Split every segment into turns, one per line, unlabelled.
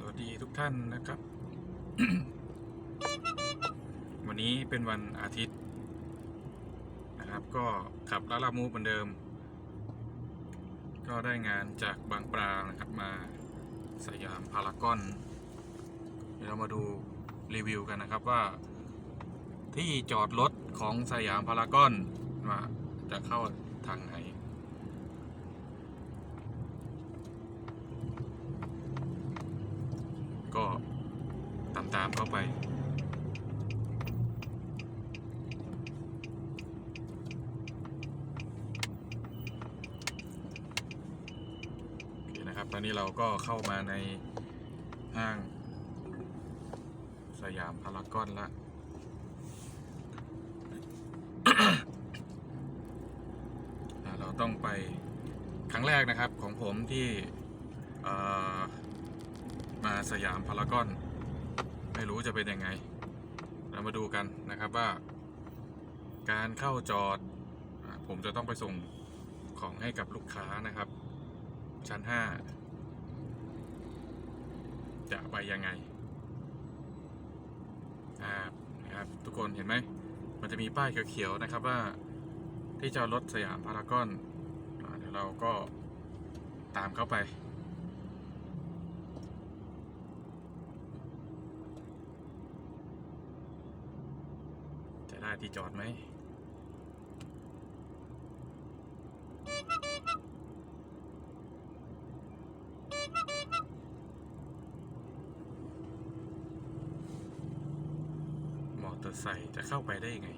สวัสดีทุกท่านนะครับ วันนี้เป็นวันอาทิตย์นะครับ ก็ขับลาลามูเหมือนเดิม ก็ได้งานจากบางปลานะครับมาสยามพารากอน เดี๋ยวเรามาดูรีวิวกันนะครับว่า ที่จอดรถของสยามพารากอนว่าจะเข้าทางไหน ก็ตามตามๆเข้าไป โอเคนะครับ ตอนนี้เราก็เข้ามาในห้างสยามพารากอนละอ่าเราต้องไปครั้งแรกนะครับของผมที่เอ่อมาสยามพารากอน ไม่รู้จะเป็นยังไง เรามาดูกันนะครับว่า การเข้าจอด ผมจะต้องไปส่งของให้กับลูกค้านะครับ ชั้น 5 จะไปยังไงอ่านะครับทุกคนเห็นไหม มันจะมีป้ายเขียวๆนะครับว่าที่จอดรถสยามพารากอนเดี๋ยวเราก็ตามเข้าไป จะได้ ที่จอดไหมมอเตอร์ไซค์จะเข้าไปได้ยังไง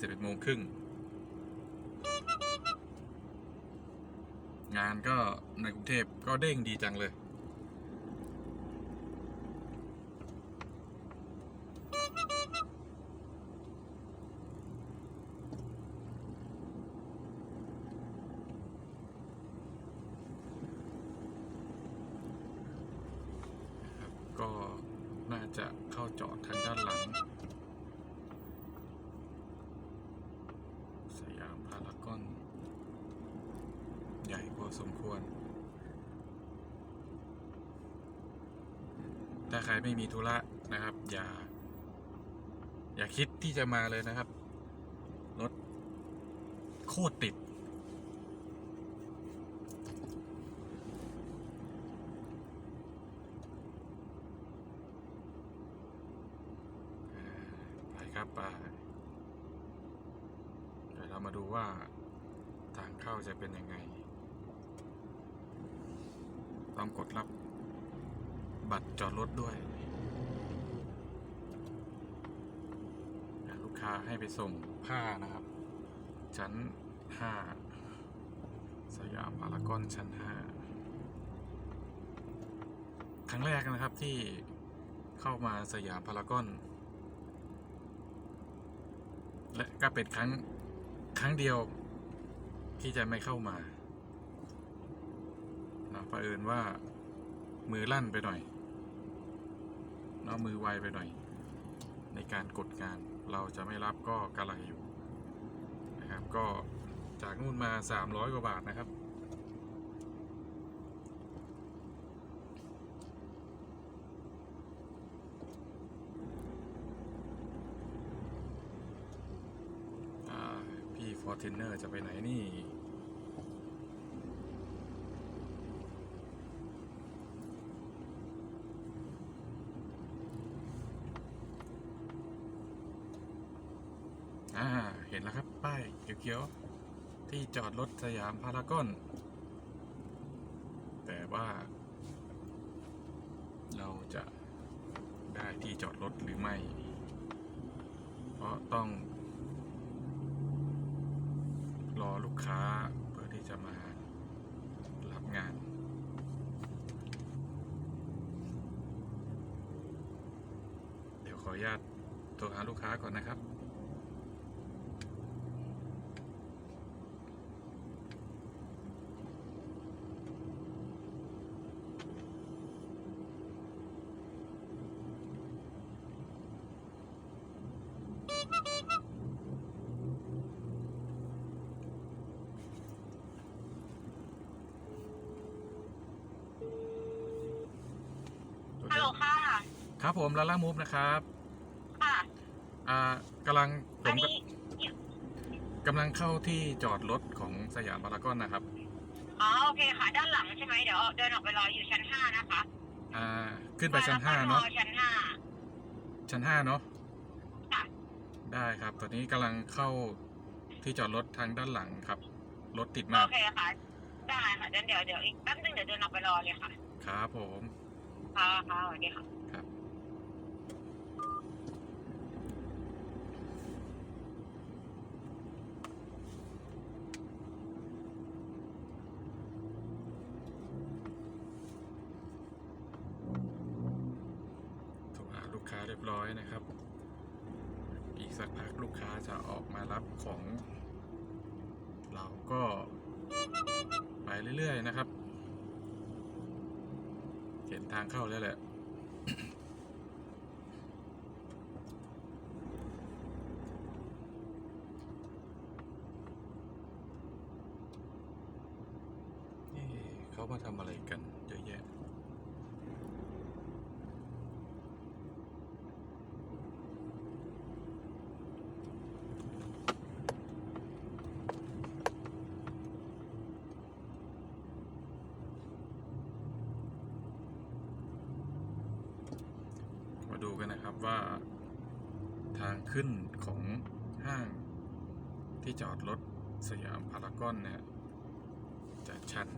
สิบเอ็ดโมงครึ่ง งานก็ในกรุงเทพก็เด้งดีจังเลย ใหญ่พอสมควร ถ้าใครไม่มีธุระนะครับ อย่า อย่าคิดที่จะมาเลยนะครับ รถโคตรติด ไปครับไปเดี๋ยวเรามาดูว่าทางเข้าจะเป็นยังไง ต้องกดรับบัตรจอดรถด้วย ลูกค้าให้ไปส่งผ้านะครับ ชั้น 5 สยามพารากอนชั้น 5 ครั้งแรกนะครับที่เข้ามาสยามพารากอน และก็เป็นครั้งครั้งเดียวที่จะไม่เข้ามา เนาะเผอิญว่ามือลั่นไปหน่อยเนาะมือไวไปหน่อย ในการกดงานเราจะไม่รับก็กระไรอยู่นะครับ ก็จากนู่นมา 300 กว่าบาทนะครับ พี่ฟอร์เทนเนอร์จะไปไหนนี่ อ่า เห็นแล้วครับ ป้ายเขียว ที่จอดรถสยามพารากอน แต่ว่า เราจะได้ที่จอดรถหรือไม่ เพราะต้อง รอลูกค้าเพื่อที่จะมารับงานเดี๋ยวขออนุญาตโทรหาลูกค้าก่อนนะครับ ครับผมลาล่ามูฟนะครับ
ค่ะ
อ่ากำลังผ
อัน
ม
นี้
กำลังเข้าที่จอดรถของสยามพารากอนนะครับ
อ๋อโอเคค่ะ ด้านหลังใช่ไหมเดี๋ยวเดินออกไปรออยู่ชั้นห้านะคะ
อ่าขึ้นไปชั้นห้าเนาะ
มแล้วก็รอชั้นห้า
ชั้นห้าเนาะ
ค่ะ
ได้ครับ ตอนนี้กำลังเข้าที่จอดรถทางด้านหลังครับ รถติดมา
โอกเคค่ะ ได้ค่ะเดี๋ยวเดี๋ยวเดี๋ยวอีกแป๊บนึงเดี๋ยวเดินออกไปรอเลยค่ะ
ครับผม
ค่ะค่ะสวัสดีค่ะ
ครับ โทรหาลูกค้าเรี ยบร้อยนะครับ อีกสักพักลูกค้าจะออกมารับของ เราก็ไปเรื่อยๆนะครับเห็นทางเข้าแล้วแหละเอ๊ะเขามาทำอะไรกันเยอะแยะ มาดูกันนะครับว่าทาง ขึ้นของห้างที่จอดรถสยามพารากอนเนี่ยจะชัน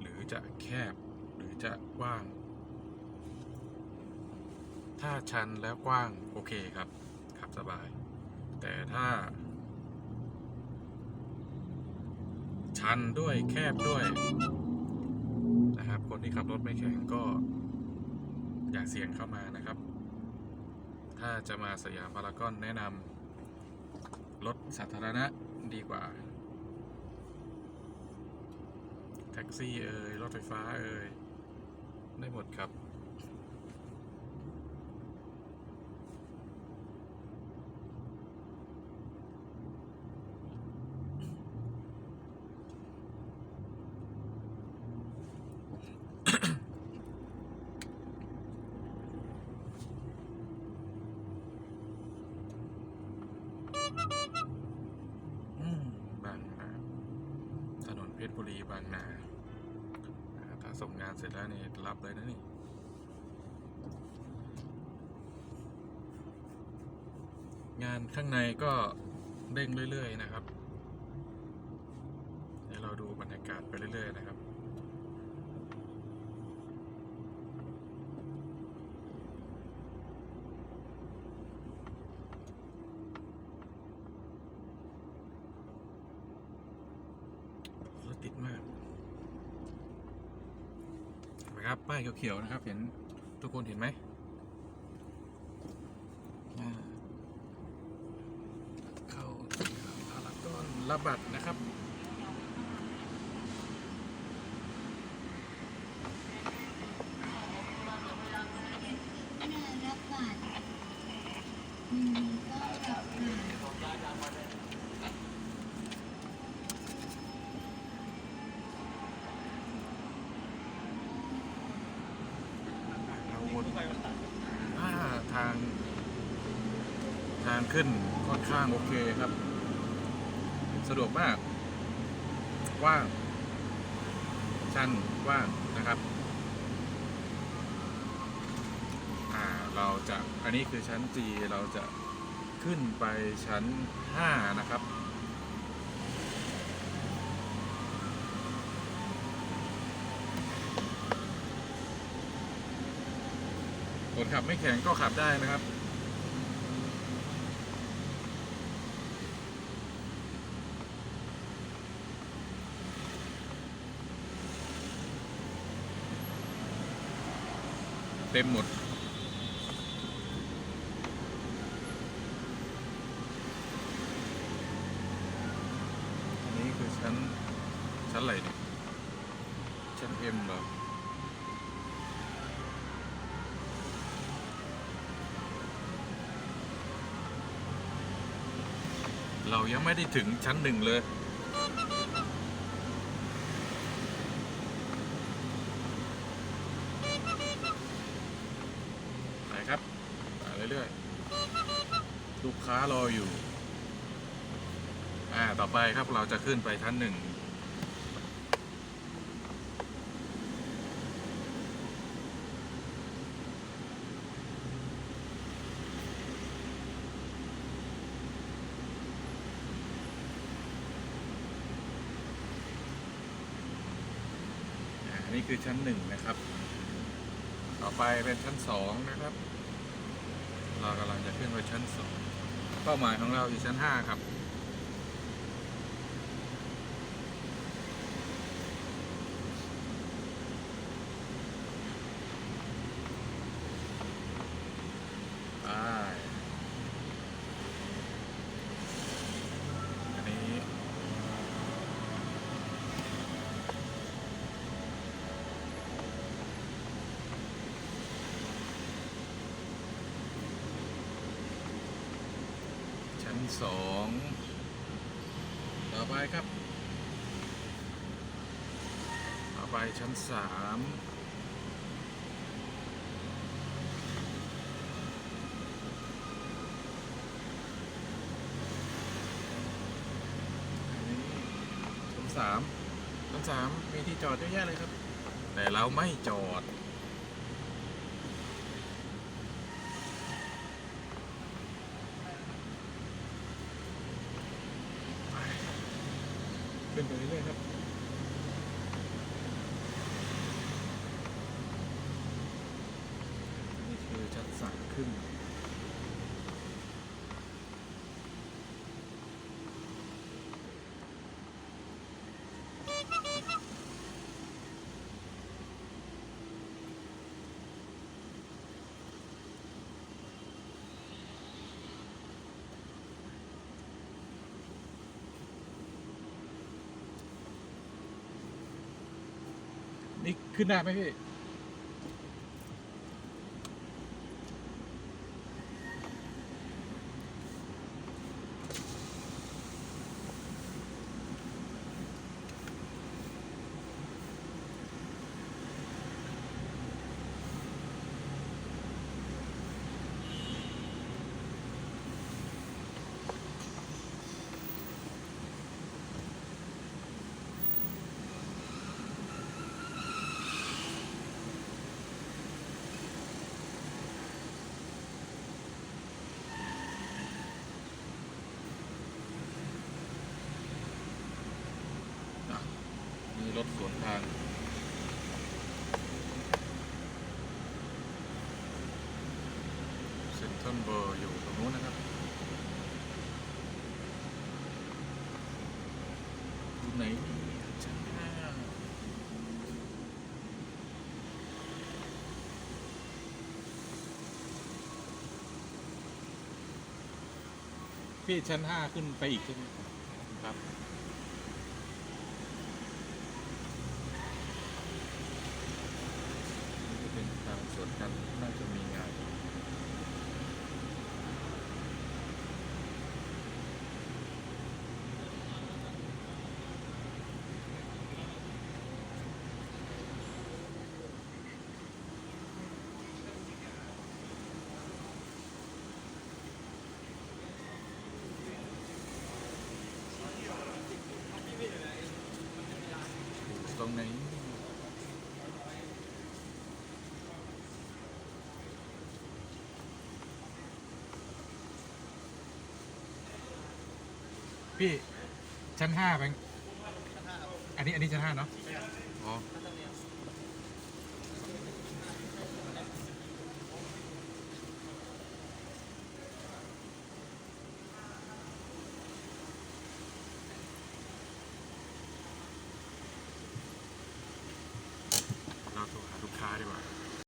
หรือจะแคบหรือจะกว้าง ถ้าชันแล้วกว้างโอเคครับขับสบาย แต่ถ้า ชันด้วยแคบด้วยนะครับ คนที่ขับรถไม่แข็งก็อย่าเสี่ยงเข้ามานะครับ ถ้าจะมาสยามพารากอนแนะนำรถสาธารณะดีกว่า แท็กซี่เอ่ยรถไฟฟ้าเอ่ยได้หมดครับ บางนาถนนเพชรบุรีบางนาถ้าส่งงานเสร็จแล้วนี่รับเลยนะนี่งานข้างในก็เด้งเรื่อย ๆ นะครับ เดี๋ยวเราดูบรรยากาศไปเรื่อย ๆ นะครับ รถติดมากเห็นไหมครับ ป้ายเขียวๆนะครับ เห็นทุกคนเห็นไหมอ่าเข้าสยามพารากอนรับบัตรนะครับ
น่ารับบัตรอืมก็รับค่ะ
เราวนอ่าทาง ทาง ขึ้นค่อนข้างโอเคครับ สะดวกมากว้างชั้นว้างนะครับเราจะอันนี้คือชั้น G เราจะขึ้นไปชั้น 5 นะครับ คนขับไม่แข็งก็ขับได้นะครับ เต็มหมด อันนี้คือชั้น ชั้นอะไรเนี่ย ชั้น M เหรอเรายังไม่ได้ถึงชั้นหนึ่งเลยารออยู่ อ่า ต่อไปครับเราจะขึ้นไปชั้นหนึ่งอ่านี่คือชั้นหนึ่งนะครับ ต่อไปเป็นชั้นสองนะครับ เรากำลังจะขึ้นไปชั้นสอง เป้าหมายของเราอยู่ชั้น 5 ครับ ไปอันนี้ ชั้น สองต่อไปครับ ต่อไปชั้นสามชั้นสามชั้นสามมีที่จอดเยอะแยะเลยครับ แต่เราไม่จอด ไปเรื่อยๆครับนี่คือจัดสรรขึ้น นี่ขึ้นได้ไหมพี่ อะมีรถสวน ทางเซ็นทรัลเบอร์อยู่ตรงนู้นนะครับอยู่ไหนดีชั้นห้าพี่ชั้นห้าขึ้นไปอีกใช่ไหมครับ นี่จะเป็นทางสวนกันน่าจะมีงาน ต รงไหนพี่ชั้นห้าไปอันนี้อันนี้ชั้นห้าเนาะอ๋อ